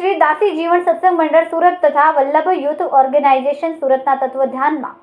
દાસી જીવન સત્સંગ મંડળ સુરત તથા વલ્લભ યુથ ઓર્ગેનાઇઝેશન સુરતના તત્વધ્યાનમાં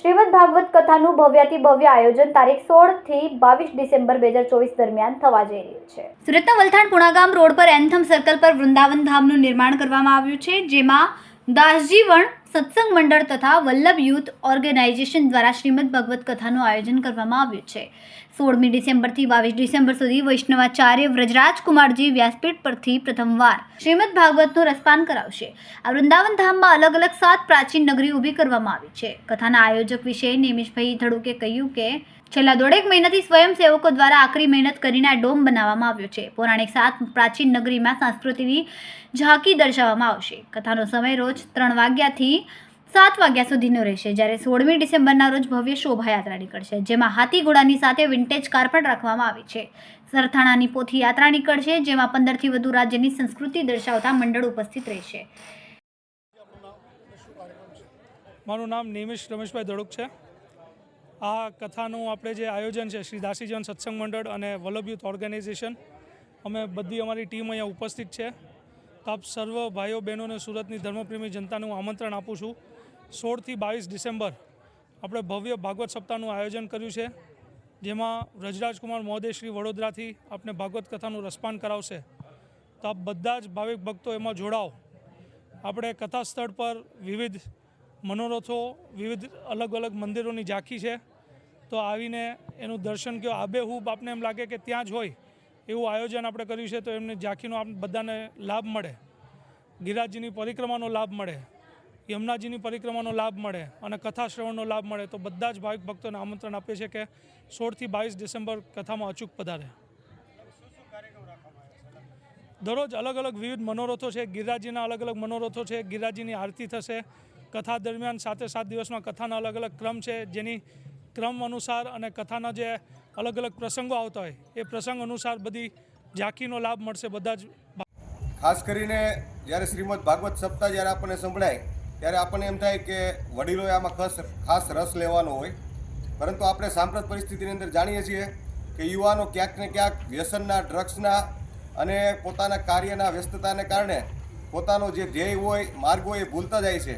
શ્રીમદ ભાગવત કથાનું ભવ્યાથી ભવ્ય આયોજન તારીખ સોળથી બાવીસ ડિસેમ્બર બે હજાર ચોવીસ દરમિયાન થવા જઈ રહ્યું છે. સુરતના વલથાણ પુણાગામ રોડ પર એન્થમ સર્કલ પર વૃંદાવન ધામનું નિર્માણ કરવામાં આવ્યું છે, જેમાં દાસજીવણ સત્સંગ મંડળ તથા વલ્લભ યુથ ઓર્ગેનાઇઝેશન દ્વારા શ્રીમદ ભગવત કથાનું આયોજન કરવામાં આવ્યું છે. સોળમી ડિસેમ્બરથી બાવીસ ડિસેમ્બર સુધી વૈષ્ણવાચાર્ય વ્રજરાજકુમારજી વ્યાસપીઠ પરથી પ્રથમવાર શ્રીમદ ભાગવતનું રસપાન કરાવશે. આ વૃંદાવન ધામમાં અલગ અલગ સાત પ્રાચીન નગરી ઊભી કરવામાં આવી છે. કથાના આયોજક વિશે નિમિષભાઈ ધડુકે કહ્યું કે, છેલ્લા દોઢેક મહિનાથી સ્વયંસેવકો દ્વારા આકરી મહેનત કરીને આ ડોમ બનાવવામાં આવ્યો છે. પૌરાણિક સાત પ્રાચીન નગરીમાં સંસ્કૃતિની ઝાંકી દર્શાવવામાં આવશે. કથાનો સમય રોજ ત્રણ વાગ્યાથી સાત વાગ્યા સુધીનો રહેશે જ્યારે સોળમી ડિસેમ્બરના રોજ ભવ્ય શોભાયાત્રા નીકળશે, જેમાં હાથી ઘોડાની સાથે વિન્ટેજ કાર પણ રાખવામાં આવી છે. સરથાણાની પોથી યાત્રા નીકળશે, જેમાં પંદરથી વધુ રાજ્યની સંસ્કૃતિ દર્શાવતા મંડળ ઉપસ્થિત રહેશે. મારું નામ નિમિષ રમેશભાઈ ધડુક છે. આ કથાનું આપણે જે આયોજન છે, શ્રી દાસીજન સત્સંગ મંડળ અને વલ્લભ યુથ ઓર્ગેનાઇઝેશન, અમે બધી અમારી ટીમ અહીંયા ઉપસ્થિત છે. આપ સર્વ ભાઈઓ બહેનોને સુરતની ધર્મપ્રેમી જનતાને હું આમંત્રણ આપું છું. સોળથી બાવીસ ડિસેમ્બર આપણે ભવ્ય ભાગવત સપ્તાહનું આયોજન કર્યું છે, જેમાં વ્રજરાજકુમાર મહોદય શ્રી વડોદરાથી આપણે ભાગવત કથાનું રસપાન કરાવશે. તો આપ બધા જ ભાવિક ભક્તો એમાં જોડાઓ. આપણે કથા સ્થળ પર વિવિધ મનોરથો, વિવિધ અલગ અલગ મંદિરોની ઝાંખી છે. તો આવીને એનું દર્શન કયો. આબેહૂબ આપને એમ લાગે કે ત્યાં જ હોય એવું આયોજન આપણે કર્યું છે, તો એમને ઝાંખીનો આપ બધાને લાભ મળે. ગિરાજીની પરિક્રમાનો લાભ મળે. યમુનાજીની પરિક્રમાનો લાભ મળે અને કથા શ્રવણનો લાભ મળે, તો બધા જ ભાવિક ભક્તોને આમંત્રણ આપીએ છીએ કે સોળથી બાવીસ ડિસેમ્બર કથામાં અચૂક પધારે. દરરોજ અલગ અલગ વિવિધ મનોરથો છે ગિરિરાજીના અલગ અલગ મનોરથો છે ગિરિરાજીની આરતી થશે. કથા દરમિયાન સાતે સાત દિવસમાં કથાના અલગ અલગ ક્રમ છે, જેની ક્રમ અનુસાર અને કથાના જે અલગ અલગ પ્રસંગો આવતા હોય, એ પ્રસંગ અનુસાર બધી ઝાંખીનો લાભ મળશે, બધા જ ખાસ કરીને જ્યારે શ્રીમદ ભાગવત સપ્તાહ જ્યારે આપણને સંભળાય ત્યારે આપણને એમ થાય કે વડીલોએ આમાં ખાસ ખાસ રસ લેવાનો હોય. પરંતુ આપણે સાંપ્રત પરિસ્થિતિની અંદર જાણીએ છીએ કે યુવાનો ક્યાંક ને ક્યાંક વ્યસનના, ડ્રગ્સના અને પોતાના કાર્યના વ્યસ્તતાને કારણે પોતાનો જે ધ્યેય હોય, માર્ગ હોય એ ભૂલતા જાય છે.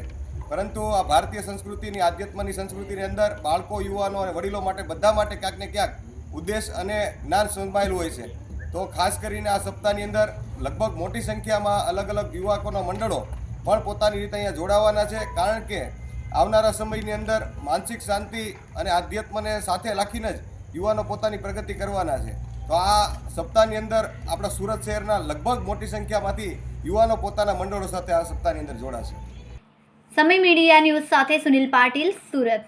પરંતુ આ ભારતીય સંસ્કૃતિની, આધ્યાત્મની સંસ્કૃતિની અંદર બાળકો, યુવાનો અને વડીલો માટે બધા માટે ક્યાંક ને ક્યાંક ઉદ્દેશ અને જ્ઞાન સંભાયેલું હોય છે. તો ખાસ કરીને આ સપ્તાહની અંદર લગભગ મોટી સંખ્યામાં અલગ અલગ યુવકોના મંડળો પણ પોતાની રીતે અહીંયા જોડાવાના છે, કારણ કે આવનારા સમયની અંદર માનસિક શાંતિ અને આધ્યાત્મને સાથે રાખીને જ યુવાનો પોતાની પ્રગતિ કરવાના છે. તો આ સપ્તાહની અંદર આપણા સુરત શહેરના લગભગ મોટી સંખ્યામાંથી યુવાનો પોતાના મંડળો સાથે આ સપ્તાહની અંદર જોડાશે. સમય મીડિયા ન્યૂઝ સાથે સુનિલ પાટીલ, સુરત.